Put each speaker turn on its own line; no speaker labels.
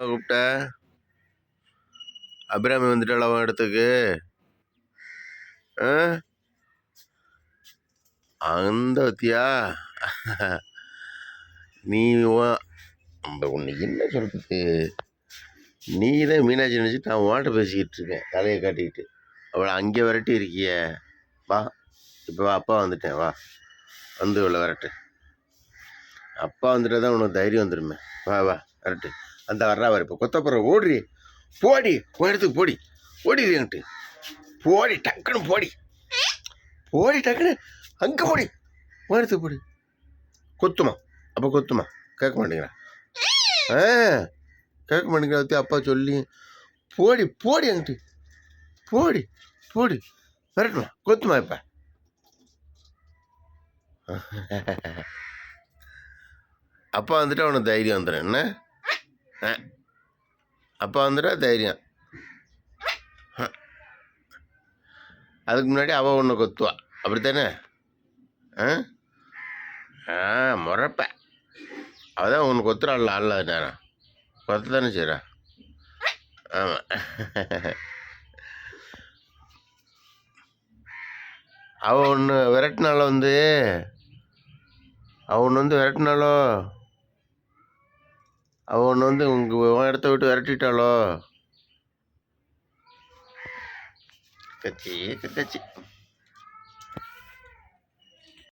கூப்பிட்ட. அபிராமி வந்துட்டாள் அவன் இடத்துக்கு? ஆ? அந்த வத்தியா நீ நம்ம உன்னை என்ன சொல்கிறது நீ தான் மீனாட்சி நினச்சிட்டு நான் வாட்ட பேசிக்கிட்டு இருக்கேன். தலையை காட்டிக்கிட்டு. அவளை அங்கே விரட்டி இருக்கிய. வா. இப்போ வா அப்பா வந்துட்டேன். வா. வந்து இவ்வளோ விரட்டு. அப்பா வந்துட்டு தான் உனக்கு தைரியம் வந்துடுமே வா வா. விரட்டு. அந்த வர்றாவர் இப்போ கொத்தப்புறம் ஓடுறி. போடி இடத்துக்கு போடி. ஓடிடு போடி டக்குன்னு போடி. போடி டக்குன்னு அங்கே போடி. உன் இடத்துக்கு போடி. கொத்துமா. அப்போ கொத்துமா. கேட்க மாட்டேங்கிறா. ஆ கேட்க மாட்டேங்கிற பற்றி அப்பா சொல்லி. போடி போடி என்கிட்ட. போடி போடி. வரட்டுமா? கொத்துமா இப்போ? அப்பா வந்துட்டு அவனுக்கு தைரியம் வந்துடும். என்ன? அப்போ வந்துட்டா தைரியம் அதுக்கு முன்னாடி அவள் ஒன்று கொத்துவா அப்படித்தானே ஆ ஆ முறப்ப அவதான் ஒன்று கொத்துறாள் அல்ல நேரம் கொத்த தானே செய்கிறா ஆமாம் அவள் ஒன்று விரட்டினாலும் வந்து அவன் ஒன்று வந்து விரட்டினாலோ அவன் ஒன்று வந்து உங்கள் இடத்த விட்டு விரட்டிட்டாளோ? கச்சி கச்சி